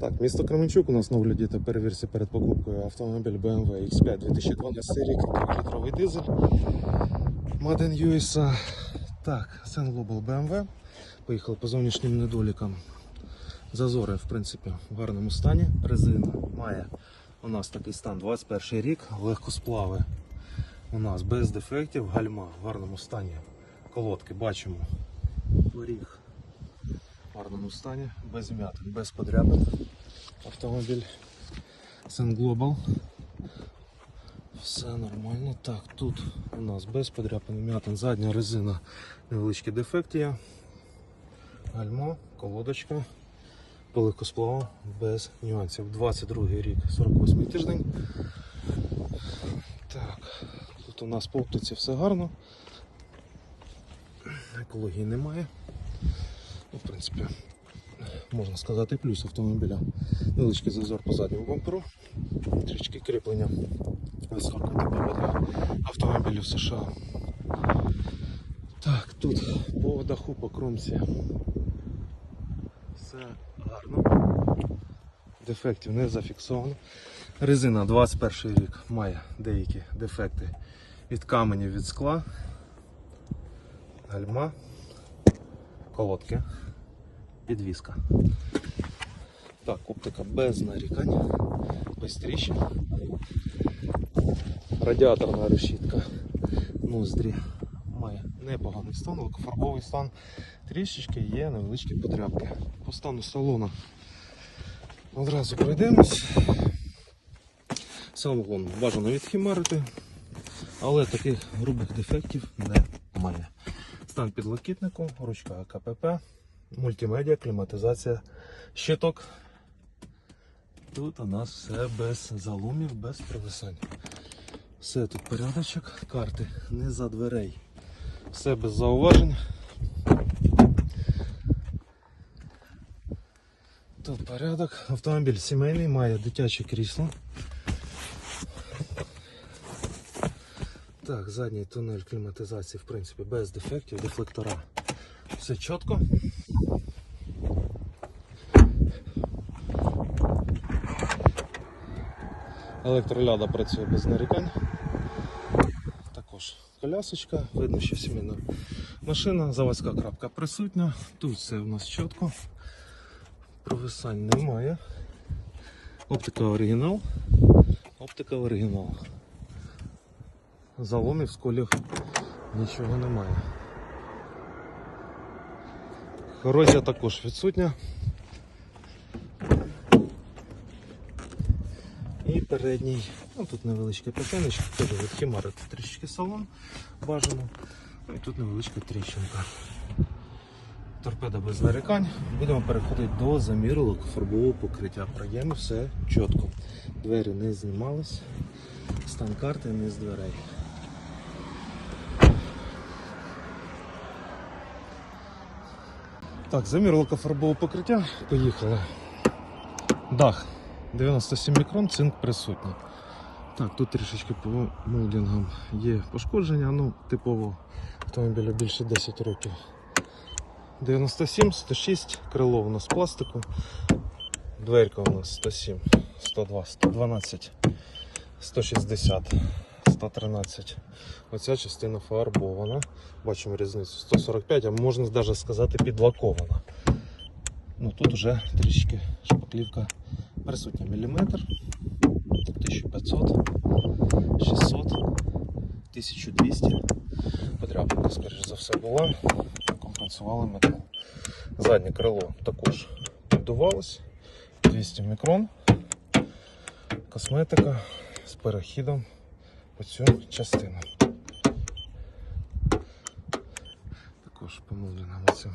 Так, місто Кременчук у нас на огляді та перевірці перед покупкою автомобіль BMW X5 2012 рік, 3-літровий дизель. Made in USA. Так, Sun Global BMW. Поїхали по зовнішнім недолікам. Зазори, в принципі, в гарному стані. Резина має у нас такий стан 21 рік, легкосплави. У нас без дефектів, гальма в гарному стані. Колодки бачимо. Поріг в гарному стані, без вмятин, без подряпин. Автомобіль Sun Global. Все нормально. Так, тут у нас без подряпин, вмятин, задня резина, невеличкі дефекти є. Гальмо, колодочка, пиликосплава без нюансів. 22 рік, 48 тиждень. Так, тут у нас по оптиці все гарно. Екології немає. В принципі, можна сказати, плюс автомобіля. Невеличкий зазор по задньому бамперу, трішки кріплення високо типу для автомобілів США. Так, тут по даху, по кромці все гарно. Дефектів не зафіксовано. Резина 21 рік має деякі дефекти від каменів від скла, гальма, колодки, підвіска. Так, оптика без нарікань, без тріщин. Радіаторна решітка ноздрі має непоганий стан, лакофарбовий стан. Трішечки є невеличкі подряпки. По стану салону одразу пройдемось. Салон бажано відхімарити, але таких грубих дефектів немає. Стан підлокітнику, ручка КПП, мультимедіа, кліматизація, щиток. Тут у нас все без заломів, без провисань. Все тут порядочок, карти не за дверей. Все без зауважень. Тут порядок. Автомобіль сімейний, має дитяче крісло. Так, задній тунель кліматизації, в принципі, без дефектів, дефлектора. Все чітко. Електроляда працює без нарікань. Також колясочка, видно, що сімейна машина, заводська крапка присутня. Тут все у нас чітко. Провисань немає. Оптика оригінал. Оптика оригінал. Заломів, сколів нічого немає. Корозія також відсутня. І передній, ну тут невеличке п'ятиночка, теж відхимарити трішки салон бажано. Ну і тут невеличка тріщинка. Торпеда без нарікань. Будемо переходити до заміру лакофарбового покриття. Проєми все чітко. Двері не знімались, стан карти не з дверей. Так, замір лакофарбового покриття. Поїхали. Дах 97 мікрон, цинк присутній. Так, тут трішечки по молдингам є пошкодження, ну типово автомобілю більше 10 років. 97, 106, крило у нас пластику, дверка у нас 107, 102, 112, 160, 113. Оця частина фарбована. Бачимо різницю 145, а можна навіть сказати підлакована. Ну тут вже трішки шпаклівка присутня міліметр, 1500, 600, 1200. Подряпинка, скоріш за все, була. Компенсували метал. Заднє крило також піддувалось. 200 мікрон. Косметика з перехідом по цю частину. Також помилена на цьому.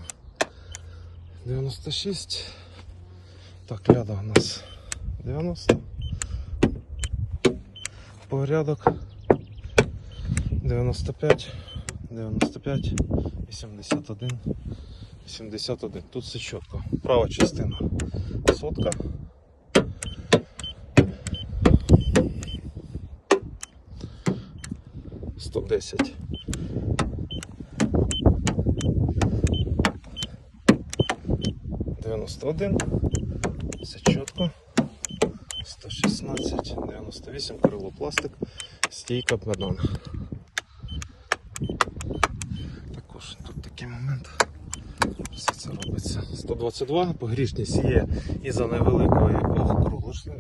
96. Так, ляда у нас 90. Порядок 95, 95, 81, 71. Тут все чітко. Права частина сотка. Сто десять. Дев'яносто один. Все чітко. Чітко. 116, 98, крило пластик, стійка бетон. Також тут такий момент. Все це робиться. 122, погрішність є із-за невеликої округлості,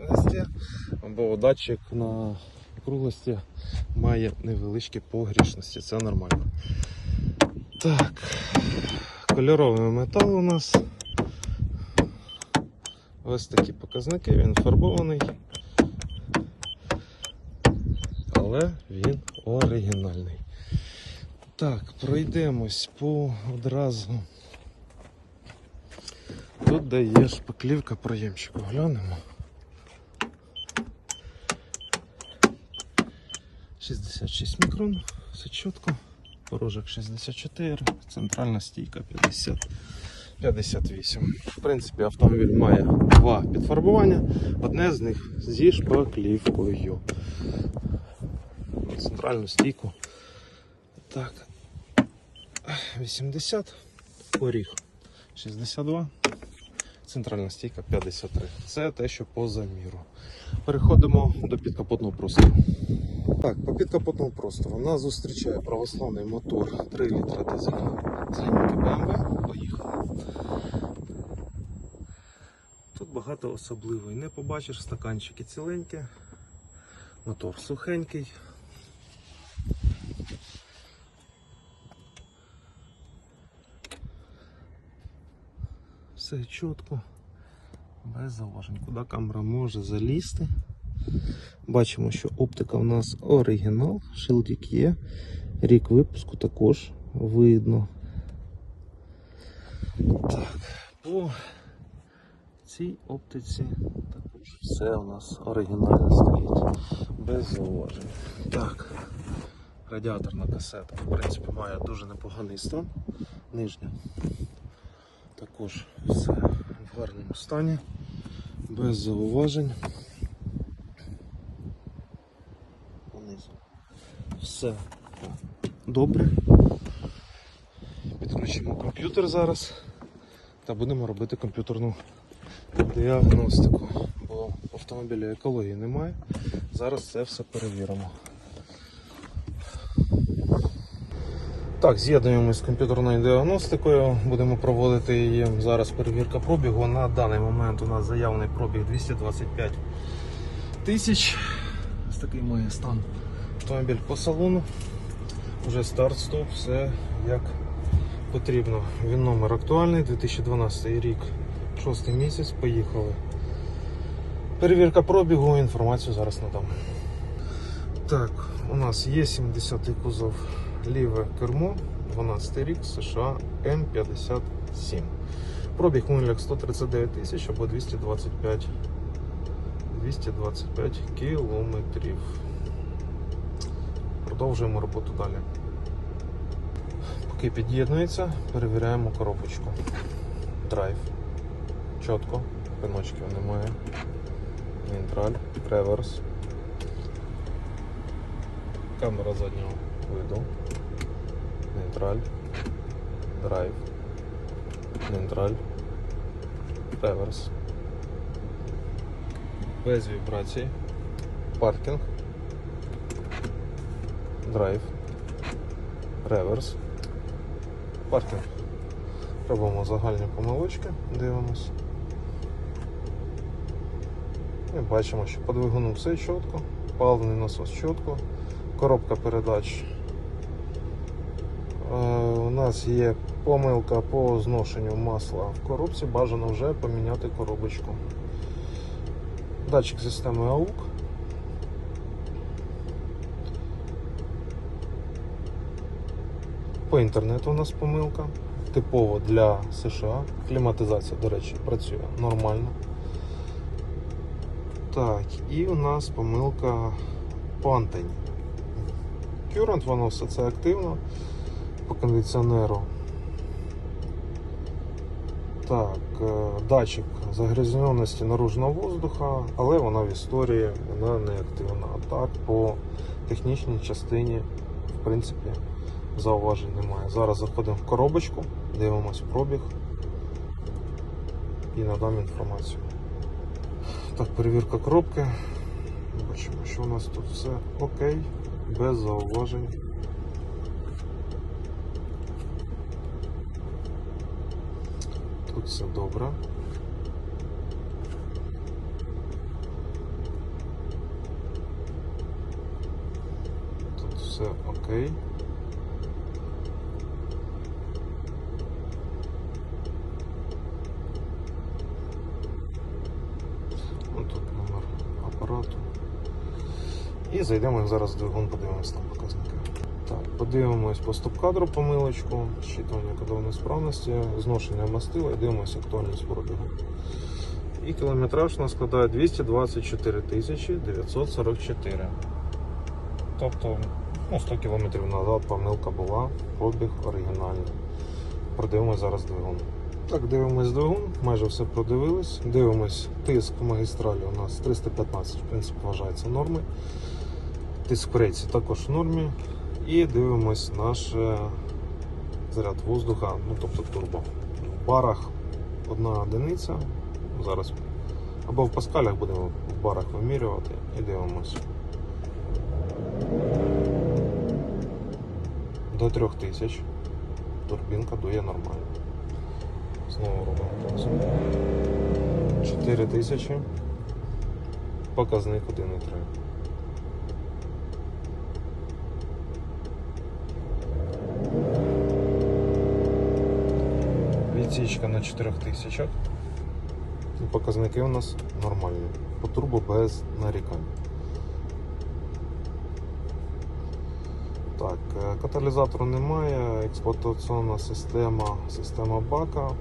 бо датчик на округлості має невеличкі погрішності, це нормально. Так, кольоровий метал у нас. Ось такі показники, він фарбований. Але він оригінальний. Так, пройдемось по одразу. Тут де є шпаклівка проємчику. Глянемо. 66 мікрон, все чітко. Порожок 64, центральна стійка 50. 58. В принципі, автомобіль має два підфарбування, одне з них зі шпаклівкою. Центральну стійку. Так. 80, поріг 62, центральна стійка 53. Це те, що по заміру. Переходимо до підкапотного простору. Так, по підкапотному простору нас зустрічає православний мотор 3 літра дизель з лінійки BMW. Поїхали. Тут багато особливого. Не побачиш стаканчики ціленькі, мотор сухенький. Все чітко, без зауважень. Куди камера може залізти. Бачимо, що оптика у нас оригінал, шилдик є, рік випуску також видно. Так, по цій оптиці також все у нас оригінально стоїть, без зауважень. Так, радіаторна касета, в принципі, має дуже непоганий стан. Нижня. Також все в гарному стані, без зауважень. Понизу. Все добре. Підключимо комп'ютер зараз та будемо робити комп'ютерну діагностику, бо в автомобілі екології немає. Зараз це все перевіримо. Так, з'єднуємо з комп'ютерною діагностикою, будемо проводити її. Зараз перевірка пробігу. На даний момент у нас заявлений пробіг 225 тисяч. Ось такий має стан автомобіль по салону. Вже старт-стоп, все як потрібно. Він номер актуальний, 2012 рік, 6 місяць, поїхали. Перевірка пробігу, інформацію зараз надам. Так, у нас є 70-й кузов ліве кермо, 12 рік, США М57. Пробіг муляк 139 тисяч або 225 225 кілометрів. Продовжуємо роботу далі. Поки під'єднується, перевіряємо коробочку. Драйв. Чітко, пиночків немає. Нейтраль, реверс. Камера заднього виду. Нейтраль. Драйв. Нейтраль. Реверс. Без вібрацій. Паркінг. Драйв. Реверс. Паркінг. Робимо загальні помилочки, дивимось. І бачимо, що по двигуну все чітко, паливний насос чітко, коробка передач. Е, у нас є помилка по зношенню масла в коробці, бажано вже поміняти коробочку. Датчик системи AUX. По інтернету у нас помилка. Типово для США. Кліматизація, до речі, працює нормально. Так, і у нас помилка по антенні. Current, воно все це активно по кондиціонеру. Так, е, датчик загрязненості наружного воздуха, але вона в історії вона не активна. А так по технічній частині, в принципі, зауважень немає. Зараз заходимо в коробочку, дивимось пробіг і надам інформацію. Так, перевірка коробки. Бачимо, що у нас тут все окей, без зауважень. Тут все добре. Тут все окей. Ось тут номер апарату. І зайдемо зараз в двигун, подивимось там показники. Так, подивимось по стоп-кадру помилочку, щитування кодової справності, зношення мастила і дивимося актуальність пробігу. І кілометраж у нас складає 224 тисячі 944. Тобто ну, 100 кілометрів назад помилка була, пробіг оригінальний. Продивимось зараз двигун. Так, дивимось двигун, майже все продивились. Дивимось, тиск в магістралі у нас 315, в принципі, вважається нормою. Тиск також в нормі. І дивимось наш заряд воздуха, ну тобто турбо. В барах одна одиниця. Зараз або в паскалях будемо в барах вимірювати і дивимось. До 3000 турбінка дує нормально. Знову робимо паузу. 4000. Показник 1,3. Відсічка на 4000. І Показники у нас нормальні. По турбо без нарікань. Так, е, каталізатору немає, експлуатаційна система, система бака.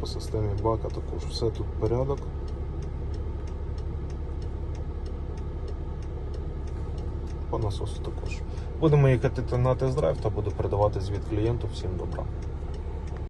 По системі бака також все тут порядок. По насосу також. Будемо їхати на тест-драйв та буду передавати звіт клієнту. Всім добра.